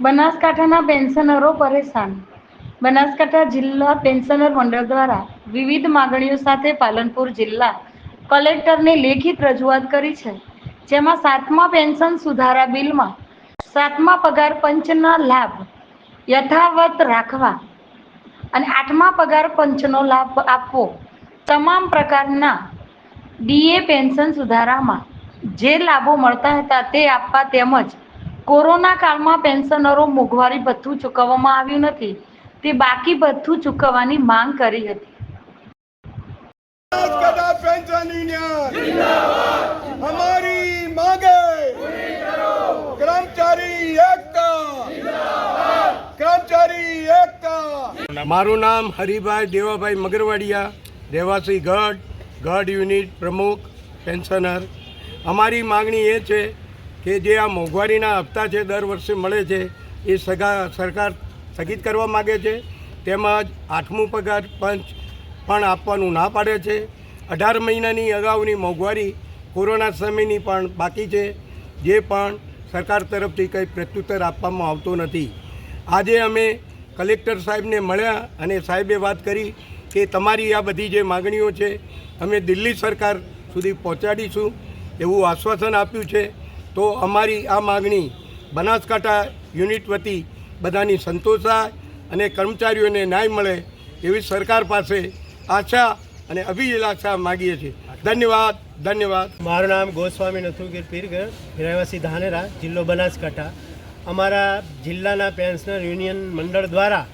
બનાસકાંઠાના પેન્શનરો પરેશાન. બનાસકાંઠા જિલ્લા પેન્શનર મંડળ દ્વારા વિવિધ માગણીઓ સાથે પાલનપુર જિલ્લા કલેક્ટરને લેખિત રજૂઆત કરી છે, જેમાં સાતમા પેન્શન સુધારા બિલમાં સાતમા પગાર પંચના લાભ યથાવત રાખવા અને આઠમા પગાર પંચનો લાભ આપવો, તમામ પ્રકારના ડીએ પેન્શન સુધારામાં જે લાભો મળતા હતા તે આપવા તેમજ કોરોના કાળમાં પેન્શનરો મોંઘવારી ભથ્થું ચૂકવવામાં આવ્યું નથી. તે બાકી ભથ્થું ચૂકવવાની માંગ કરી હતી. પેન્શન મારું નામ હરિભાઈ દેવાભાઈ મગરવાડિયા રહેવાસી ગઢ ગઢ યુનિટ પ્રમુખ પેન્શનર. અમારી માગણી એ છે કે જે આ મોંઘવારીના હપ્તા છે દર વર્ષે મળે છે, એ સગા સરકાર સ્થગિત કરવા માગે છે. તેમજ આઠમું પગાર પંચ પણ આપવાનું ના પાડે છે. અઢાર મહિનાની અગાઉની મોંઘવારી કોરોના સમયની પણ બાકી છે, જે પણ સરકાર તરફથી કંઈ પ્રત્યુત્તર આપવામાં આવતો નથી. આજે અમે કલેક્ટર સાહેબને મળ્યા અને સાહેબે વાત કરી કે તમારી આ બધી જે માગણીઓ છે, અમે દિલ્હી સરકાર સુધી પહોંચાડીશું. એવું આશ્વાસન આપ્યું છે. તો અમારી આ માગણી બનાસકાંઠા યુનિટ વતી બધાની સંતોષાય અને કર્મચારીઓને ન્યાય મળે એવી સરકાર પાસે આશા અને અભિલાષા માગીએ છીએ. ધન્યવાદ ધન્યવાદ. મારું નામ ગોસ્વામી નથુગીર પીરગર, રહેવાસી ધાનેરા, જિલ્લો બનાસકાંઠા. અમારા જિલ્લાના પેન્શનર યુનિયન મંડળ દ્વારા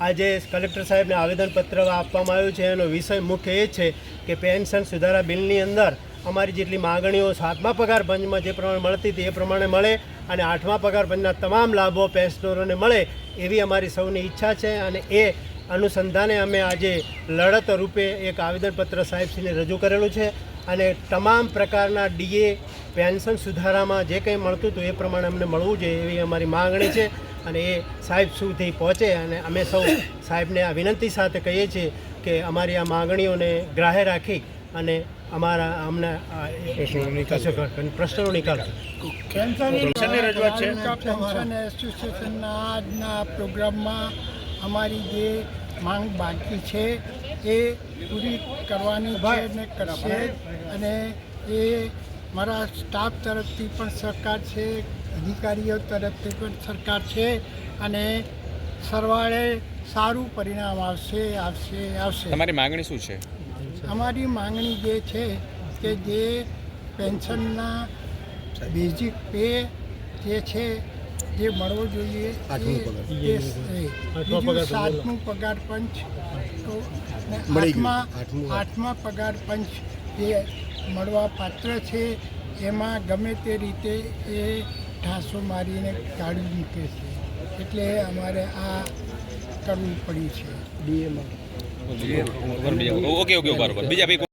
આજે કલેક્ટર સાહેબને આવેદનપત્ર આપવામાં આવ્યું છે. એનો વિષય મુખ્ય એ છે કે પેન્શન સુધારા બિલની અંદર અમારી જેટલી માગણીઓ સાતમા પગાર પંચમાં જે પ્રમાણે મળતી હતી એ પ્રમાણે મળે અને આઠમા પગાર પંચના તમામ લાભો પેન્શનરોને મળે એવી અમારી સૌની ઈચ્છા છે અને એ અનુસંધાને અમે આજે લડત રૂપે એક આવેદનપત્ર સાહેબશ્રીને રજૂ કરેલું છે અને તમામ પ્રકારના ડીએ, પેન્શન સુધારામાં જે કંઈ મળતું હતું એ પ્રમાણે અમને મળવું જોઈએ એવી અમારી માગણી છે અને એ સાહેબ સુધી પહોંચે અને અમે સૌ સાહેબને આ વિનંતી સાથે કહીએ છીએ કે અમારી આ માગણીઓને ગ્રાહ્ય રાખી અને અમારા અમને પ્રશ્નનો નિકાલ રજૂઆત છે. પેન્શન એસોસિએશનના આજના પ્રોગ્રામમાં અમારી જે માંગ બાકી છે એ પૂરી કરવાની છે અને કરશે. અને એ મારા સ્ટાફ તરફથી પણ સરકાર છે અધિકારીઓ તરફથી પણ સરકાર છે અને સરવાળે સારું પરિણામ આવશે આવશે આવશે. તમારી માંગણી શું છે? અમારી માંગણી જે છે કે જે પેન્શનના બેઝિક પે જે છે જે મળવો જોઈએ સાતમું પગાર પંચ તો આઠમા આઠમા પગાર પંચ જે મળવા પાત્ર છે એમાં ગમે તે રીતે એ ઢાંસો મારીને કાઢી મૂકે છે. એટલે અમારે આ કરવું પડ્યું છે. ઓકે ઓકે બરાબર. બીજા ભાઈ